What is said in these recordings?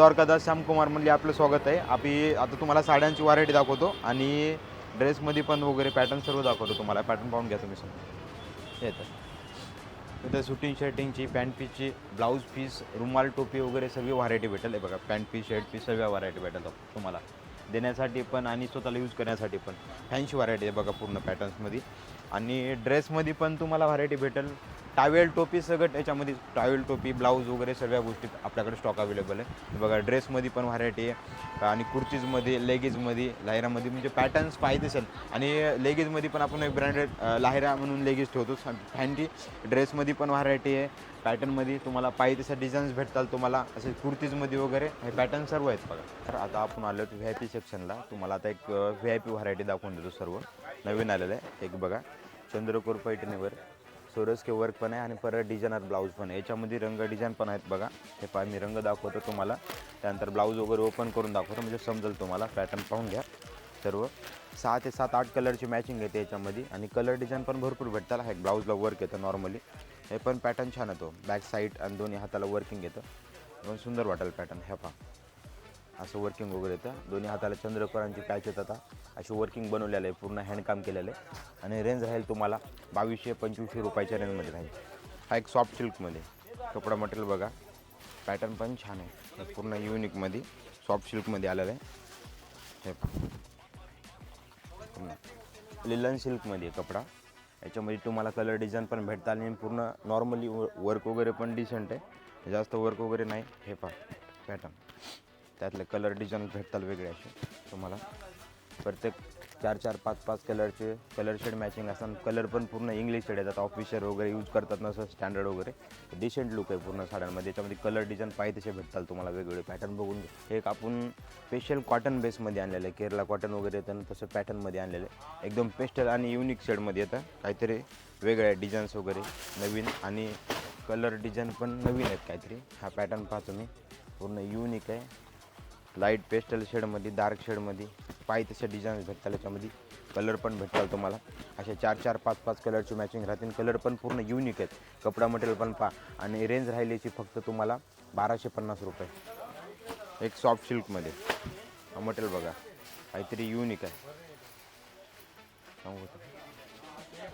नमस्कार द्वारकादास श्यामकुमार म्हणले आपलं स्वागत आहे. आपण आता तुम्हाला साड्यांची व्हरायटी दाखवतो आणि ड्रेसमध्ये पण वगैरे पॅटर्न सर्व दाखवतो तुम्हाला. पॅटर्न पाहून घ्या तुम्ही समजा येतं इथं सुटिंग शर्टिंगची पॅन्ट पीसची ब्लाऊज पीस रुमाल टोपी वगैरे सगळी व्हरायटी भेटेल. आहे बघा पॅन्ट पीस शर्ट पीस सगळ्या व्हरायटी भेटेल तुम्हाला. देण्यासाठी पण आणि स्वतःला यूज करण्यासाठी पण. फॅन्सी व्हरायटी आहे बघा पूर्ण पॅटर्न्समध्ये आणि ड्रेसमध्ये पण तुम्हाला व्हरायटी भेटेल. टावेल टोपी सगळं त्याच्यामध्ये टावेल टोपी ब्लाऊज वगैरे सगळ्या गोष्टी आपल्याकडे स्टॉक अवेलेबल आहे. बघा ड्रेसमध्ये पण व्हरायटी आहे. आणि कुर्तीजमध्ये लेगीजमध्ये लाहिरामध्ये म्हणजे पॅटर्न्स पाहिजे असेल आणि लेगीजमध्ये पण आपण एक ब्रँडेड लाहिरा म्हणून लेगीज ठेवतो. फॅन्टी ड्रेसमध्ये पण व्हरायटी आहे. पॅटर्नमध्ये तुम्हाला पाहिजे तसं डिझाईन्स भेटतात तुम्हाला. असे कुर्तीजमध्ये वगैरे हे पॅटर्न सर्व आहेत बघा. तर आता आपण आलो व्ही आय पी सेक्शनला तुम्हाला आता एक व्ही आय पी व्हरायटी दाखवून देतो सर्व. नवीन आलेलं आहे. एक बघा. चंद्रकोर पैठणीवर. सोरस के वर्क पण आहे आणि परत डिझायनर ब्लाऊज पण आहे. याच्यामध्ये रंग डिझाईन पण आहेत बघा. हे पहा मी रंग दाखवतो तुम्हाला. त्यानंतर ब्लाऊज वगैरे ओपन करून दाखवतो. म्हणजे समजेल तुम्हाला. पॅटर्न पाहून घ्या. सर्व. सहा ते सात आठ कलरची मॅचिंग येते याच्यामध्ये. आणि कलर डिझाईन पण भरपूर भेटतात. हा एक ब्लाऊजला वर्क येतं नॉर्मली हे पण पॅटर्न छान येतो. बॅक साईड आणि दोन्ही हाताला वर्किंग येतं. पण सुंदर वाटेल पॅटर्न हे पहा. असं वर्किंग वगैरे येतं. दोन्ही हाताला चंद्रकरांची पॅच येतात अशी वर्किंग बनवलेलं आहे पूर्ण हँडकाम केलेलं आहे. आणि रेंज राहील तुम्हाला बावीसशे पंचवीसशे रुपयाच्या रेंजमध्ये राहील. हा एक सॉफ्ट सिल्कमध्ये कपडा मटेरियल बघा. पॅटर्न पण छान आहे. पूर्ण युनिकमध्ये सॉफ्ट सिल्कमध्ये आलेलं आहे. हे लिलन सिल्कमध्ये कपडा. याच्यामध्ये तुम्हाला कलर डिझाईन पण भेटतात आणि पूर्ण नॉर्मली वर्क वगैरे पण डिसेंट आहे. जास्त वर्क वगैरे नाही. हे पा पॅटर्न त्यातले कलर डिझाईन भेटतात वेगळे असे तुम्हाला. प्रत्येक चार चार पाच पाच कलरचे कलर शेड मॅचिंग असतात कलर पण पूर्ण इंग्लिश शेड येतात. ऑफिशियल वगैरे यूज करतात नसं स्टँडर्ड वगैरे. डिसेंट लुक आहे पूर्ण साड्यांमध्ये. याच्यामध्ये कलर डिझाईन पाहिजे तसे भेटतात तुम्हाला वेगवेगळे पॅटर्न बघून. एक आपण स्पेशल कॉटन बेसमध्ये आणलेलं आहे. केरला कॉटन वगैरे येतं तसं पॅटर्नमध्ये आणलेलं आहे. एकदम पेस्टल आणि युनिक शेडमध्ये येतं. काहीतरी वेगळे डिझाईन्स वगैरे नवीन आणि कलर डिझाईन पण नवीन आहेत काहीतरी. हा पॅटर्न पाहतो मी. पूर्ण युनिक आहे. लाइट पेस्टल शेडमध्ये डार्क शेडमध्ये पाहिजे तसे डिझाईन्स भेटतात त्याच्यामध्ये. कलर पण भेटतात तुम्हाला. अशा चार चार पाच पाच कलरची मॅचिंग राहतील. कलर पण पूर्ण युनिक आहेत. कपडा मटेरियल पण पहा. आणि रेंज राहिल्याची फक्त तुम्हाला बाराशे पन्नास रुपये. एक सॉफ्ट सिल्कमध्ये हा मटेरियल बघा. काहीतरी युनिक आहे. सांगू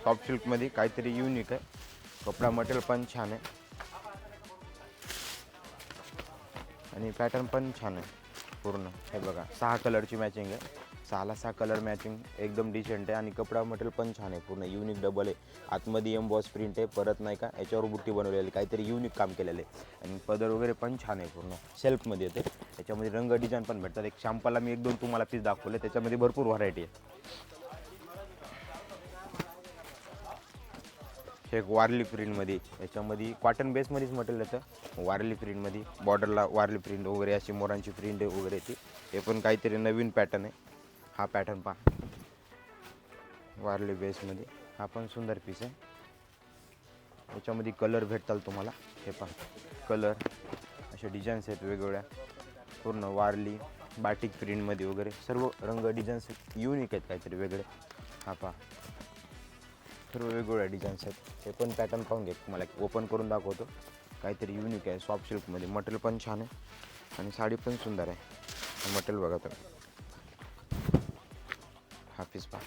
सॉफ्ट सिल्कमध्ये काहीतरी युनिक आहे. कपडा मटेरियल पण छान आहे. आणि पॅटर्न पण छान आहे. पूर्ण. हे बघा सहा कलरची मॅचिंग आहे. सहाला सहा कलर मॅचिंग एकदम डिसेंट आहे. आणि कपडा मटेरियल पण छान आहे पूर्ण. युनिक डबल आहे. आतमध्ये एम बॉस प्रिंट आहे. परत नाही का याच्यावर बुट्टी बनवलेली काहीतरी युनिक काम केलेलं आहे. आणि पदर वगैरे पण छान आहे पूर्ण. सेल्फमध्ये येते. त्याच्यामध्ये रंग डिझाईन पण भेटतात. एक शॅम्पाला मी एक दोन तुम्हाला पीस दाखवले. त्याच्यामध्ये भरपूर व्हरायटी आहे. हे एक वारली प्रिंटमध्ये याच्यामध्ये कॉटन बेसमध्येच मटेरियल येतं वारली प्रिंटमध्ये बॉर्डरला वारली प्रिंट वगैरे अशी मोरांची प्रिंट वगैरे येते हे पण काहीतरी नवीन पॅटर्न आहे. हा पॅटर्न पहा. वारली बेसमध्ये हा पण सुंदर पीस आहे. याच्यामध्ये कलर भेटतात तुम्हाला. हे पहा. कलर असे डिझाईन्स आहेत वेगवेगळ्या. पूर्ण वारली बाटिक प्रिंटमध्ये वगैरे. सर्व रंग डिझाईन्स युनिक आहेत काहीतरी वेगळे. हा पहा. सर्व वेगवेगळ्या डिझाईन्स आहेत. हे पण पॅटर्न पाहून घे. तुम्हाला ओपन करून दाखवतो. काहीतरी युनिक आहे. सॉफ्ट सिल्कमध्ये मटेरियल पण छान आहे. आणि साडी पण सुंदर आहे. मटेरियल बघा तर. हा पीस पहा.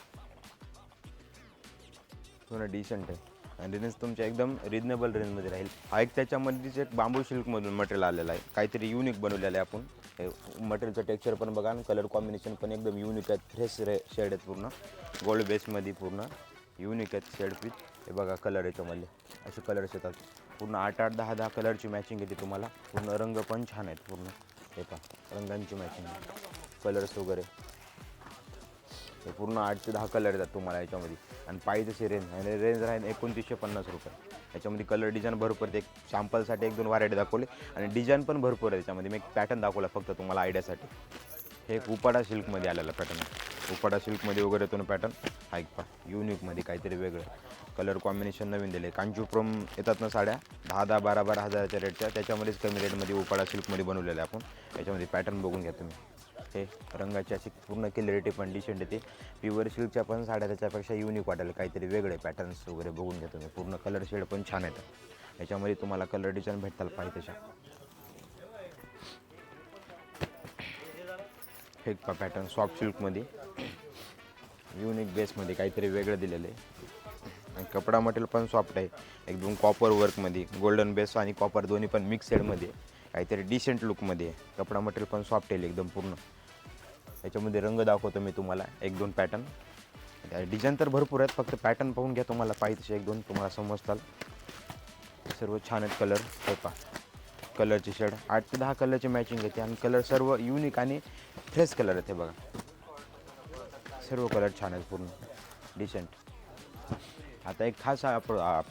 पूर्ण डिसेंट आहे. आणि रेंज तुमच्या एकदम रिजनेबल रेंजमध्ये राहील. हा एक त्याच्यामध्येच एक बांबू सिल्कमधून मटेरियल आलेला आहे. काहीतरी युनिक बनवलेलं आहे आपण. हे मटेरियलचं टेक्स्चर पण बघा. आणि कलर कॉम्बिनेशन पण एकदम युनिक आहेत फ्रेश रे शेड आहेत पूर्ण. गोल्ड बेसमध्ये पूर्ण. युनिक आहेत शेड पीस हे बघा कलर याच्यामधले असे कलर्स येतात. पूर्ण आठ आठ दहा दहा कलरची मॅचिंग येते तुम्हाला. पूर्ण रंग पण छान आहेत पूर्ण. हे पहा रंगांची मॅचिंग कलर्स वगैरे. हे पूर्ण आठ ते दहा कलर येतात तुम्हाला याच्यामध्ये. आणि पाहिजे तशी रेंज आणि रेंज राहील एकोणतीसशे पन्नास रुपये. याच्यामध्ये कलर डिझाईन भरपूर आहे. एक सॅम्पलसाठी एक दोन व्हरायटी दाखवले. आणि डिझाईन पण भरपूर आहे त्याच्यामध्ये मी एक पॅटर्न दाखवला फक्त तुम्हाला आयडियासाठी हे एक उपाडा सिल्कमध्ये आलेला पॅटर्न आहे. उपाडा सिल्कमध्ये वगैरे येतो ना पॅटर्न हा एक पा युनिकमध्ये काहीतरी वेगळं. कलर कॉम्बिनेशन नवीन दिले कांचूप्रम येतात ना साड्या? दहा दहा बारा बारा हजाराच्या रेटच्या त्याच्यामध्येच कमी रेटमध्ये उपाडा सिल्कमध्ये बनवलेलं आहे आपण. याच्यामध्ये पॅटर्न बघून घ्या तुम्ही. हे रंगाची अशी पूर्ण क्लिअरिटी पण डिसेंट येते. प्युअर सिल्कच्या पण साड्या त्याच्यापेक्षा युनिक वाटेल काहीतरी वेगळे पॅटर्न्स वगैरे बघून घ्या तुम्ही. पूर्ण कलर शेड पण छान येतात. याच्यामध्ये तुम्हाला कलर डिझाईन भेटताल पाहिजे तशा. हे पॅटर्न सॉफ्ट सिल्कमध्ये युनिक बेसमध्ये काहीतरी वेगळं दिलेलं आहे. आणि कपडा मटेरियल पण सॉफ्ट आहे. एकदम कॉपर वर्कमध्ये गोल्डन बेस आणि कॉपर दोन्ही पण मिक्सेडमध्ये काहीतरी डिसेंट लुकमध्ये आहे कपडा मटेरियल पण सॉफ्ट आहे एकदम पूर्ण. याच्यामध्ये रंग दाखवतो मी तुम्हाला एक दोन पॅटर्न डिझाईन तर भरपूर आहेत फक्त पॅटर्न पाहून घ्या तुम्हाला पाहिजे एक दोन तुम्हाला समजताल. सर्व छान आहेत कलर हे पहा. कलरची शेड आठ ते दहा कलरची मॅचिंग येते आणि कलर सर्व युनिक आणि फ्रेश कलर आहेत बघा. सर्व कलर छान आहेत पूर्ण. डिसेंट आता एक खास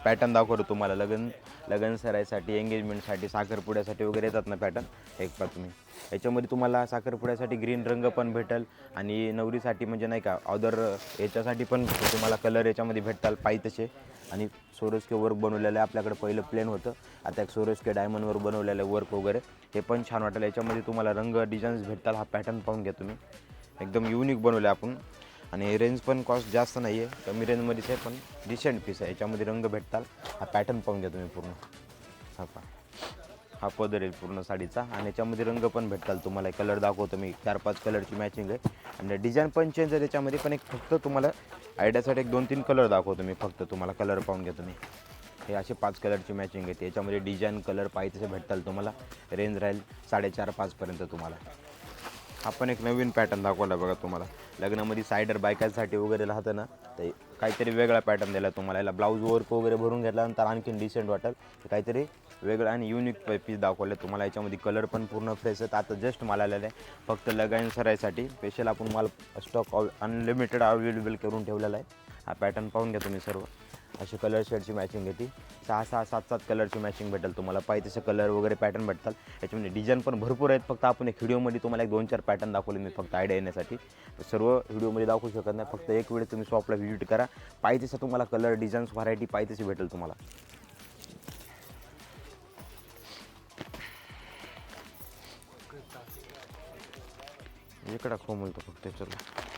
पॅटर्न दाखवतो तुम्हाला. लग्न लग्न सरायसाठी एंगेजमेंटसाठी साखरपुड्यासाठी वगैरे येतात ना पॅटर्न एक पा तुम्ही. याच्यामध्ये तुम्हाला साखरपुड्यासाठी ग्रीन रंग पण भेटेल आणि नवरीसाठी म्हणजे नाही का अदर याच्यासाठी पण तुम्हाला कलर याच्यामध्ये भेटताल पाहिजे तसे. आणि सोरोस्के वर्क बनवलेलं आहे आपल्याकडे पहिलं प्लेन होतं. आता एक सोरोस्के डायमंडवर बनवलेलं आहे वर्क वगैरे. हे पण छान वाटेल. याच्यामध्ये तुम्हाला रंग डिझाईन्स भेटतात हा पॅटर्न पाहून घ्या तुम्ही. एकदम युनिक बनवलं आहे आपण. आणि रेंज पण कॉस्ट जास्त नाही आहे कमी रेंजमध्येच आहे पण डिसेंट पीस आहे. याच्यामध्ये रंग भेटताल. हा पॅटर्न पाहून घ्या तुम्ही पूर्ण. हा पा हा पदर आहे पूर्ण साडीचा. आणि याच्यामध्ये रंग पण भेटताल तुम्हाला. कलर दाखवतो मी. चार पाच कलरची मॅचिंग आहे. आणि डिझाईन पण चेंज आहे त्याच्यामध्ये पण एक फक्त तुम्हाला आयडियासाठी एक दोन तीन कलर दाखवतो मी फक्त तुम्हाला. कलर पाहून घ्या तुम्ही. हे असे पाच कलरची मॅचिंग आहे. याच्यामध्ये डिझाईन कलर पाहिजे तसे भेटताल तुम्हाला. रेंज राहील साडेचार पाचपर्यंत तुम्हाला. आपण एक नवीन पॅटर्न दाखवला बघा तुम्हाला. लग्नामध्ये सायडर बायकांसाठी वगैरे राहतं ना तर काहीतरी वेगळा पॅटर्न दिला तुम्हाला. याला ब्लाऊज वर्क वगैरे भरून घेतल्यानंतर आणखीन डिसेंट वाटेल. तर काहीतरी वेगळं आणि युनिक पीस दाखवलं तुम्हाला. याच्यामध्ये कलर पण पूर्ण फ्रेश आहेत. आता जस्ट मला आलेलं आहे. फक्त लगाईन सरायसाठी. स्पेशल आपण माल स्टॉक अनलिमिटेड अवेलेबल करून ठेवलेला आहे. हा पॅटर्न पाहून घ्या तुम्ही सर्व. अशी कलर शेडची मॅचिंग येते सहा सहा सात सात कलरची मॅचिंग भेटेल तुम्हाला. पाहिजे तसे कलर वगैरे पॅटर्न भेटतात. याच्यामध्ये डिझाईन पण भरपूर आहेत. फक्त आपण एक व्हिडिओमध्ये तुम्हाला एक दोन चार पॅटर्न दाखवले मी फक्त आयडिया येण्यासाठी. सर्व व्हिडिओमध्ये दाखवू शकत नाही. फक्त एक वेळेस तुम्ही शॉपला व्हिजिट करा. पाहिजे तसं तुम्हाला कलर डिझाईन्स व्हरायटी पाहिजे तशी भेटेल तुम्हाला. इकडं खोमलतो फक्त चला.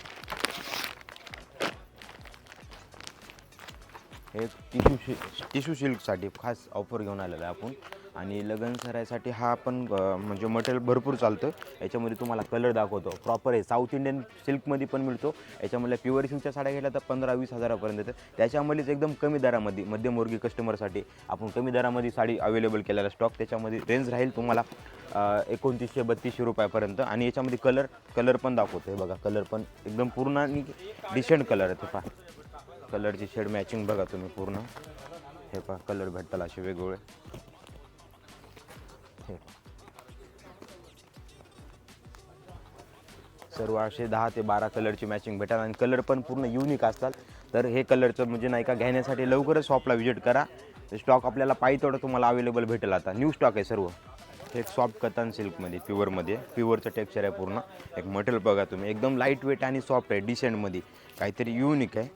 हे टिश्यू शि टिश्यू सिल्कसाठी खास ऑफर घेऊन आलेलं आहे आपण. आणि लगन सरायसाठी हा पण म्हणजे मटेरियल भरपूर चालतं याच्यामध्ये तुम्हाला कलर दाखवतो. प्रॉपर आहे. साऊथ इंडियन सिल्कमध्ये पण मिळतो. याच्यामध्ये प्युअर सिल्कच्या साड्या घेतल्या तर पंधरा वीस हजारापर्यंत येतं त्याच्यामध्येच एकदम कमी दरामध्ये मध्यमवर्गीय कस्टमरसाठी आपण कमी दरामध्ये साडी अवेलेबल केलेला स्टॉक त्याच्यामध्ये रेंज राहील तुम्हाला एकोणतीसशे बत्तीसशे रुपयापर्यंत. आणि याच्यामध्ये कलर कलर पण दाखवतो हे बघा. कलर पण एकदम पूर्ण आणि डिसेंट कलर आहे ते पहा. कलरची शेड मॅचिंग बघा तुम्ही पूर्ण. हे पहा कलर भेटताल असे वेगवेगळे. हे सर्व असे दहा ते बारा कलरची मॅचिंग भेटाल आणि कलर पण पूर्ण युनिक असतात. तर हे कलरचं म्हणजे नाही का घेण्यासाठी लवकरच शॉपला व्हिजिट करा. स्टॉक आपल्याला पाहिजे तेवढं तुम्हाला अवेलेबल भेटेल आता. न्यू स्टॉक आहे सर्व. एक सॉफ्ट कतान सिल्कमध्ये प्युअरमध्ये प्युअरचं टेक्स्चर आहे पूर्ण. एक मटेरियल बघा तुम्ही. एकदम लाइट वेट आणि सॉफ्ट आहे डिसेंटमध्ये काहीतरी युनिक आहे.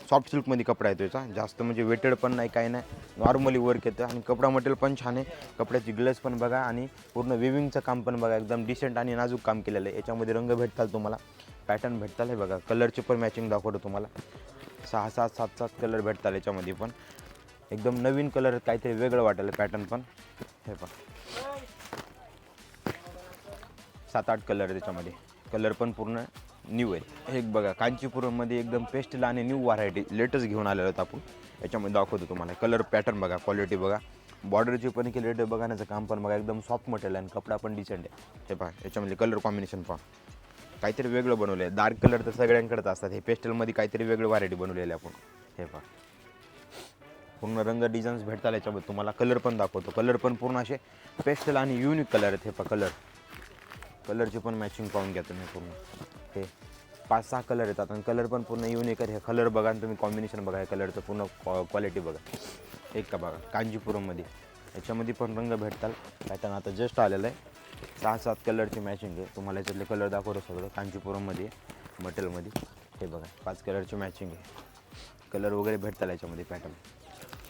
सॉफ्ट सिल्कमध्ये कपडा आहे त्याचा जास्त म्हणजे वेटेड पण नाही काही नाही. नॉर्मली वर्क येतं आणि कपडा मटेरियल पण छान आहे. कपड्याची ग्लस पण बघा आणि पूर्ण वेविंगचं काम पण बघा. एकदम डिसेंट आणि नाजूक काम केलेलं आहे. याच्यामध्ये रंग भेटताल तुम्हाला. पॅटर्न भेटताल हे बघा. कलरचे पण मॅचिंग दाखवतो तुम्हाला. सहा सात सात सात कलर भेटताल याच्यामध्ये पण. एकदम नवीन कलर काहीतरी वेगळं वाटेल पॅटर्न पण. हे पण सात आठ कलर त्याच्यामध्ये कलर पण पूर्ण न्यू आहे हे बघा कांचीपुरममध्ये एकदम पेस्टल आणि न्यू व्हरायटी लेटेस्ट घेऊन आलेलो आहेत आपण. याच्यामध्ये दाखवतो तुम्हाला. कलर पॅटर्न बघा क्वालिटी बघा. बॉर्डरची पण केली रेट बघण्याचं काम पण बघा एकदम सॉफ्ट मटेरियल आणि कपडा पण डिसेंट आहे. हे पहा याच्यामध्ये कलर कॉम्बिनेशन पहा. काहीतरी वेगळं बनवलं आहे डार्क कलर तर सगळ्यांकडेच असतात. हे पेस्टलमध्ये काहीतरी वेगळं व्हरायटी बनवलेली आहे आपण. हे पहा. पूर्ण रंग डिझाईन्स भेटतात याच्यामध्ये. तुम्हाला कलर पण दाखवतो. कलर पण पूर्ण असे पेस्टल आणि युनिक कलर आहेत. हे पहा कलर कलरची पण मॅचिंग पाहून घ्या तुम्ही पूर्ण. हे पाच सहा कलर येतात आणि कलर पण पूर्ण युनिक आहे हे कलर बघा आणि तुम्ही कॉम्बिनेशन बघा हे कलरचं पूर्ण क्वालिटी बघा. एक का बघा कांजीपुरममध्ये. याच्यामध्ये पण रंग भेटतात. पॅटर्न आता जस्ट आलेलं आहे. सहा सात कलरची मॅचिंग आहे. तुम्हाला याच्यातले कलर दाखवतो सगळं. कांजीपुरममध्ये मटेरियलमध्ये हे बघा पाच कलरची मॅचिंग आहे. कलर वगैरे भेटतात याच्यामध्ये पॅटर्न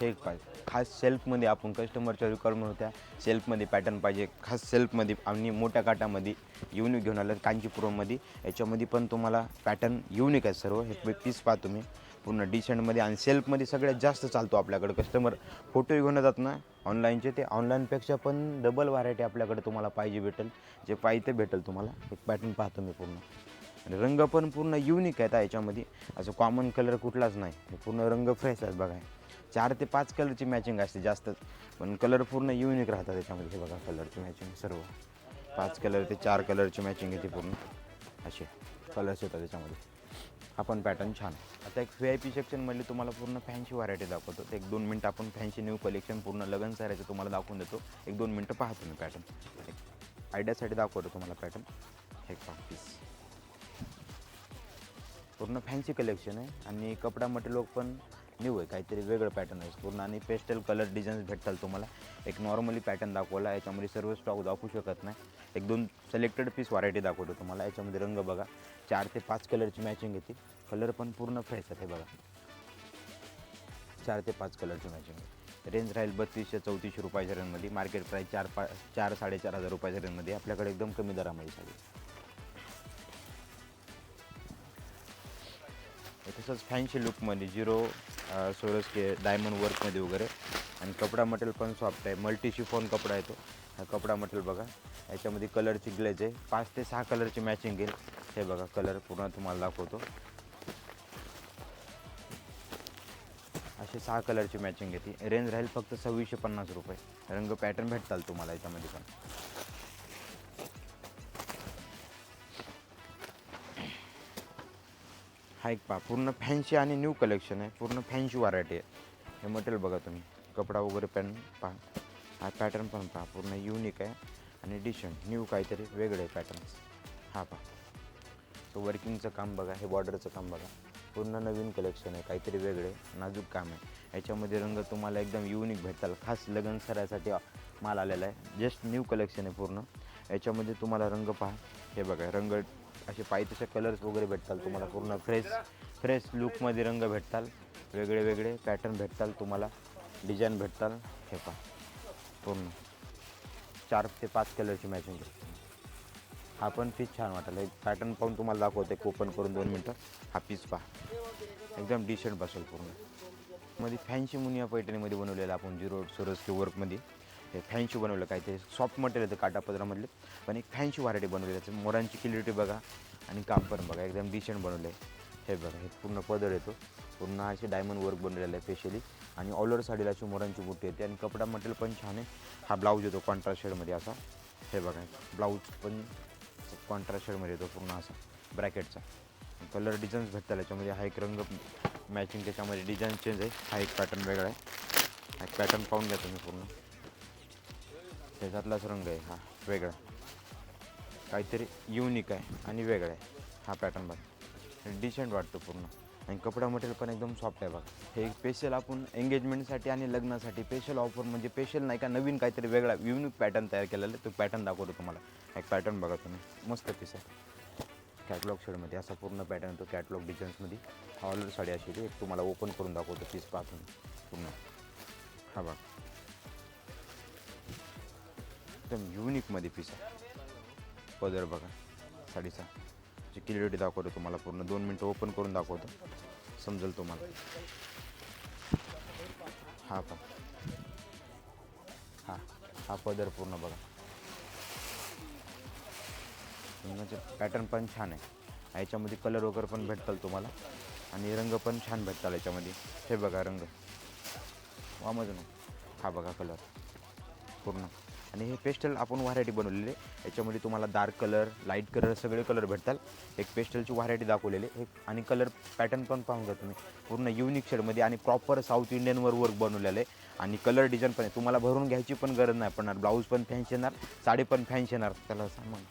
हे पाहिजे. खास सेल्फमध्ये आपण कस्टमरच्या रिक्वायरमेंट होत्या सेल्फमध्ये पॅटर्न पाहिजे. खास सेल्फमध्ये आणि मोठ्या काटामध्ये युनिक घेऊन आलं. कांचीपुरममध्ये याच्यामध्ये पण तुम्हाला पॅटर्न युनिक आहे सर्व. हे पीस पाहा तुम्ही. पूर्ण डिसेंटमध्ये आणि सेल्फमध्ये सगळ्यात जास्त चालतो आपल्याकडे. कस्टमर फोटो घेऊन येतात ना. ऑनलाईनचे ते ऑनलाईनपेक्षा पण डबल व्हरायटी आपल्याकडे तुम्हाला पाहिजे भेटेल. जे पाहिजे ते भेटेल तुम्हाला. एक पॅटर्न पाहतो मी पूर्ण. आणि रंग पण पूर्ण युनिक आहेत याच्यामध्ये. असं कॉमन कलर कुठलाच नाही. पूर्ण रंग फ्रेश आहेत बघा. चार ते पाच कलरची मॅचिंग असते जास्त. पण कलर पूर्ण युनिक राहतात त्याच्यामध्ये. हे बघा कलरची मॅचिंग सर्व. पाच कलर ते चार कलरची मॅचिंग येते पूर्ण. असे कलर्स येतात त्याच्यामध्ये. हा पण पॅटर्न छान. आता एक व्ही आय पी सेक्शनमधली तुम्हाला पूर्ण फॅन्सी व्हरायटी दाखवतो. एक दोन मिनटं आपण फॅन्सी न्यू कलेक्शन पूर्ण लगन सारायचं तुम्हाला दाखवून देतो. एक दोन मिनटं पाहतो मी पॅटर्न एक आयडियासाठी दाखवतो तुम्हाला पॅटर्न हे पहा पीस पूर्ण फॅन्सी कलेक्शन आहे. आणि कपडा मटेरियल पण न्यू आहे. काहीतरी वेगळं पॅटर्न आहे. पूर्ण आणि पेस्टल कलर डिझाईन्स भेटतात तुम्हाला. एक नॉर्मली पॅटर्न दाखवला. याच्यामध्ये सर्व स्टॉक दाखवू शकत नाही. एक दोन सिलेक्टेड पीस व्हरायटी दाखवतो तुम्हाला. याच्यामध्ये रंग बघा. चार ते पाच कलरची मॅचिंग येते. कलर पण पूर्ण फ्रेश आहे बघा. चार ते पाच कलरची मॅचिंग रेंज राहील बत्तीसशे चौतीसशे रुपयाच्या रेंजमध्ये मार्केट प्राईस चार पा चार साडेचार हजार रुपयाच्या रेंजमध्ये आपल्याकडे एकदम कमी दरामध्ये साडी तसंच फॅन्सी लुकमध्ये झिरो सोरस के डायमंड वर्कमध्ये वगैरे. आणि कपडा मटेरियल पण सॉफ्ट आहे. मल्टी शिफॉन कपडा येतो. हा कपडा मटेरियल बघा. याच्यामध्ये कलरची ग्लेज आहे. पाच ते सहा कलरची मॅचिंग येईल. हे बघा कलर पूर्ण तुम्हाला दाखवतो. असे सहा कलरची मॅचिंग येते. रेंज राहील फक्त सव्वीसशे पन्नास रुपये. रंग पॅटर्न भेटताल तुम्हाला याच्यामध्ये पण. हा एक पहा पूर्ण फॅन्सी आणि न्यू कलेक्शन आहे. पूर्ण फॅन्सी व्हरायटी आहे. हे मटेरियल बघा तुम्ही. कपडा वगैरे पॅन पहा. हा पॅटर्न पण पहा पूर्ण युनिक आहे. आणि डिसेंट न्यू काहीतरी वेगळे पॅटर्न्स हा पहा. तो वर्किंगचं काम बघा हे बॉर्डरचं काम बघा. पूर्ण नवीन कलेक्शन आहे काहीतरी वेगळे नाजूक काम आहे. याच्यामध्ये रंग तुम्हाला एकदम युनिक भेटताल खास लग्न सरायसाठी माल आलेला आहे. जस्ट न्यू कलेक्शन आहे पूर्ण. याच्यामध्ये तुम्हाला रंग पहा. हे बघा रंग असे पाहिजे तसे कलर्स वगैरे भेटताल तुम्हाला पूर्ण फ्रेश फ्रेश लुकमध्ये रंग भेटताल वेगळे वेगळे पॅटर्न भेटताल तुम्हाला डिझाईन भेटताल हे पहा पूर्ण. चार ते पाच कलरची मॅचिंग भेटते हा पण पीस छान वाटेल. एक पॅटर्न पाहून तुम्हाला दाखवते ओपन करून दोन मिनटं. हा पीस पहा. एकदम डिसेंट बसेल पूर्ण. मध्ये फॅन्सी मुनिया पैठणीमध्ये बनवलेलं आपण झिरो सोरस वर्कमध्ये हे फॅनशी बनवलं काहीतरी सॉफ्ट मटेरियल येतं काटापदरामधले पण एक फॅनशी व्हरायटी बनवली आहे मोरांची क्लिरिटी बघा आणि काम पण बघा. एकदम डिसेंट बनवलं आहे हे बघा हे पूर्ण पदर येतो. पूर्ण असे डायमंड वर्क बनवलेलं आहे स्पेशली आणि ऑल ओव्हर साडीला अशी मोरांची बुट्टी येते. आणि कपडा मटेरियल पण छान आहे. हा ब्लाऊज येतो कॉन्ट्रास्ट शेडमध्ये असा. हे बघा ब्लाऊज पण कॉन्ट्रास्ट शेडमध्ये येतो पूर्ण असा ब्रॅकेटचा कलर डिझाईन्स भेटतात याच्यामध्ये हा एक रंग मॅचिंग त्याच्यामध्ये डिझाईन चेंज आहे. हा एक पॅटर्न वेगळा आहे. हा एक पॅटर्न पाहून घ्या तुम्ही पूर्ण. त्याच्यातलाच रंग आहे हा वेगळा. काहीतरी युनिक आहे आणि वेगळा आहे हा पॅटर्न बघा. डिसेंट वाटतो पूर्ण. आणि कपडा मटेरियल पण एकदम सॉफ्ट आहे बघा. हे स्पेशल आपण एंगेजमेंटसाठी आणि लग्नासाठी स्पेशल ऑफर म्हणजे स्पेशल नाही का नवीन काहीतरी वेगळा युनिक पॅटर्न तयार केलेला आहे. तो पॅटर्न दाखवतो तुम्हाला. एक पॅटर्न बघा तुम्ही. मस्त पीस आहे. कॅटलॉग शेडमध्ये असा पूर्ण पॅटर्न येतो. कॅटलॉग डिझाईन्समध्ये हॉलर ऑलर साडी अशी एक तुम्हाला ओपन करून दाखवतो पीसपासून पूर्ण. हा बघा. एकदम युनिकमध्ये पीस आहे. पदर बघा साडीचा. जी क्लिअरिटी दाखवतो तुम्हाला पूर्ण. दोन मिनटं ओपन करून दाखवतो. समजेल तुम्हाला. हा पण हा हा पदर पूर्ण बघा. म्हणजे पॅटर्न पण छान आहे. याच्यामध्ये कलर वगैरे पण भेटतात तुम्हाला. आणि रंग पण छान भेटतात याच्यामध्ये. हे बघा रंग. वामज हा बघा कलर पूर्ण आणि हे पेस्टल आपण व्हरायटी बनवलेली. आहे याच्यामध्ये तुम्हाला डार्क कलर लाइट कलर सगळे कलर भेटतात. एक पेस्टलची व्हरायटी दाखवलेली. हे एक आणि कलर पॅटर्न पण पाहून घ्या तुम्ही. पूर्ण युनिक शेडमध्ये आणि प्रॉपर साऊथ इंडियनवर वर्क बनवलेलं आहे. आणि कलर डिझाईन पण आहे. तुम्हाला भरून घ्यायची पण गरज नाही पडणार. ब्लाऊज पण फॅन्स येणार साडी पण फॅन्स येणार. त्याला सामान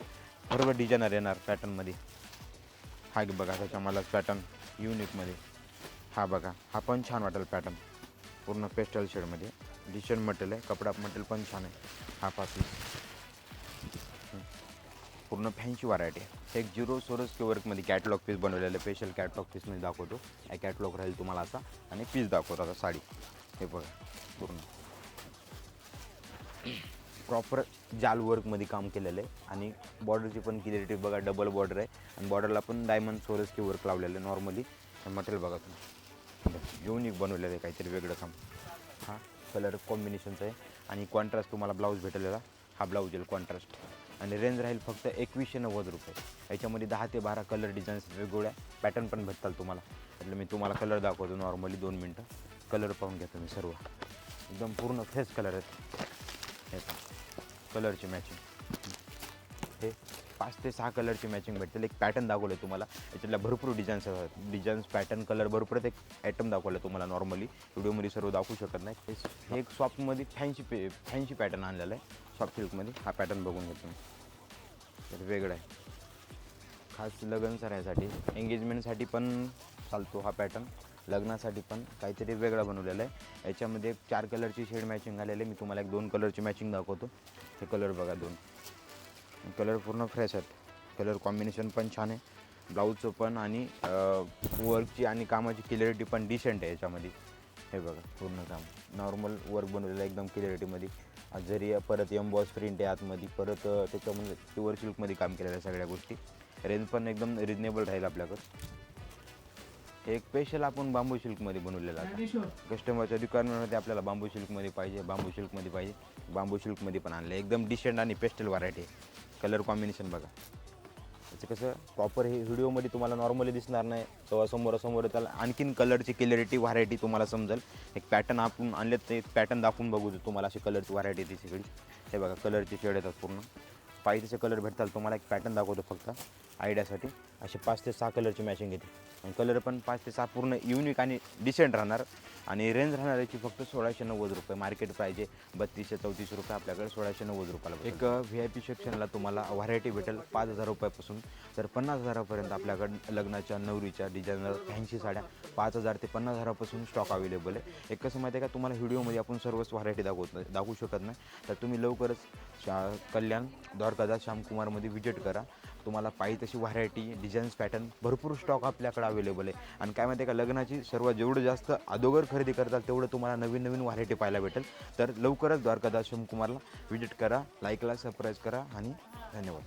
बरोबर डिझायनर येणार पॅटर्नमध्ये हा की बघा त्याच्या मला पॅटर्न युनिकमध्ये हा बघा हा पण छान वाटेल पॅटर्न पूर्ण पेस्टल शेडमध्ये डिशन मटेरियल आहे कपडा मटेरियल पण छान आहे. हा पा पीस पूर्ण फॅन्सी व्हरायटी आहे. एक झिरो सोरस के वर्कमध्ये कॅटलॉग पीस बनवलेलं स्पेशल कॅटलॉग पीसमध्ये दाखवतो. हा कॅटलॉग राहील तुम्हाला असा. आणि पीस दाखवतो आता साडी. हे बघा पूर्ण. प्रॉपर जाल वर्कमध्ये काम केलेलं आहे. आणि बॉर्डरची पण क्लिअरिटी बघा डबल बॉर्डर आहे. आणि बॉर्डरला पण डायमंड सोरस के वर्क लावलेलं आहे. नॉर्मली मटेरियल बघा तुम्ही. युनिक बनवलेलं आहे काहीतरी वेगळं काम. हां. कलर कॉम्बिनेशनचा आहे. आणि कॉन्ट्रास्ट तुम्हाला ब्लाऊज भेटलेला. हा ब्लाऊज येईल कॉन्ट्रास्ट आणि रेंज राहील फक्त एकवीसशे नव्वद रुपये. याच्यामध्ये दहा ते बारा कलर डिझाईन्स वेगवेगळ्या पॅटर्न पण भेटतात तुम्हाला. त्यातलं मी तुम्हाला कलर दाखवतो नॉर्मली दोन मिनटं. कलर पाहून घेतो मी सर्व. एकदम पूर्ण फ्रेश कलर आहेत. कलरची मॅचिंग हे. पाच ते सहा कलरची मॅचिंग भेटतील. एक पॅटर्न दाखवलं तुम्हाला. याच्यातल्या भरपूर डिझाईन्स आहेत. डिझाईन्स पॅटर्न कलर भरपूर एक आयटम दाखवलं तुम्हाला नॉर्मली व्हिडिओमध्ये सर्व दाखवू शकत नाही. हे हे एक शॉपमध्ये फॅन्सी पे फॅन्सी पॅटर्न आणलेला आहे. सॉफ्ट सिल्कमध्ये हा पॅटर्न बघून घेतो तर वेगळा आहे. खास लग्न सरायसाठी एंगेजमेंटसाठी पण चालतो हा पॅटर्न लग्नासाठी पण काहीतरी वेगळा बनवलेला आहे. याच्यामध्ये चार कलरची शेड मॅचिंग आलेली आहे. मी तुम्हाला एक दोन कलरची मॅचिंग दाखवतो. हे कलर बघा दोन. कलर पूर्ण फ्रेश आहेत. कलर कॉम्बिनेशन पण छान आहे. ब्लाऊजचं पण आणि वर्कची आणि कामाची क्लिअरिटी पण डिसेंट आहे याच्यामध्ये. हे बघा पूर्ण काम. नॉर्मल वर्क बनवलेलं आहे एकदम क्लिअरिटीमध्ये जरी परत एम्बॉस प्रिंट आहे आतमध्ये परत त्याच्यामध्ये प्युअर सिल्कमध्ये काम केलेलं आहे सगळ्या गोष्टी. रेंज पण एकदम रिजनेबल राहील आपल्याकडं. एक स्पेशल आपण बांबू सिल्कमध्ये बनवलेलं आहे कस्टमरच्या रिक्वायरमेंटमध्ये आपल्याला बांबू सिल्कमध्ये पाहिजे बांबू सिल्कमध्ये पाहिजे. बांबू सिल्कमध्ये पण आणलं एकदम डिसेंट आणि पेस्टल व्हरायटी आहे. कलर कॉम्बिनेशन बघा. त्याचं कसं प्रॉपर हे व्हिडिओमध्ये तुम्हाला नॉर्मली दिसणार नाही. तेव्हा समोरासमोर त्याला आणखीन कलरची क्लिअरिटी व्हरायटी तुम्हाला समजेल. एक पॅटर्न आपण आणले ते पॅटर्न दाखवून बघू तुम्हाला अशी कलरची व्हरायटी येते सगळी हे बघा कलरची शेड येतात पूर्ण. पाहिजे तसे कलर भेटतात तुम्हाला एक पॅटर्न दाखवतो फक्त. आयडियासाठी असे पाच ते सहा कलरची मॅचिंग येते आणि कलर पण पाच ते सहा पूर्ण युनिक आणि डिसेंट राहणार. आणि रेंज राहणार याची फक्त सोळाशे नव्वद रुपये. मार्केट पाहिजे बत्तीसशे चौतीस रुपये आपल्याकडे सोळाशे नव्वद रुपयाला एक व्ही आय पी सेक्शनला तुम्हाला व्हरायटी भेटेल. पाच हजार रुपयापासून तर पन्नास हजारापर्यंत आपल्याकडं लग्नाच्या नवरीच्या डिझायनर फॅन्सी साड्या पाच हजार ते पन्नास हजारापासून स्टॉक अवेलेबल आहे. एक कसं माहिती आहे का? तुम्हाला व्हिडिओमध्ये आपण सर्वच व्हरायटी दाखवत नाही दाखवू शकत नाही. तर तुम्ही लवकरच शा कल्याण द्वारकादास श्यामकुमारमध्ये व्हिजिट करा. तुम्हाला पाहिजे तशी व्हरायटी डिझाईन्स पॅटर्न भरपूर स्टॉक आपल्याकडे अवेलेबल आहे. आणि काय माहिती का लग्नाची सर्व जेवढं जास्त अदोगर खरेदी करताल तेवढं तुम्हाला नवीन नवीन व्हरायटी पाहायला भेटेल. तर लवकरच द्वारकादास शिवकुमारला विजिट करा लाईकला सबस्क्राईब करा आणि धन्यवाद.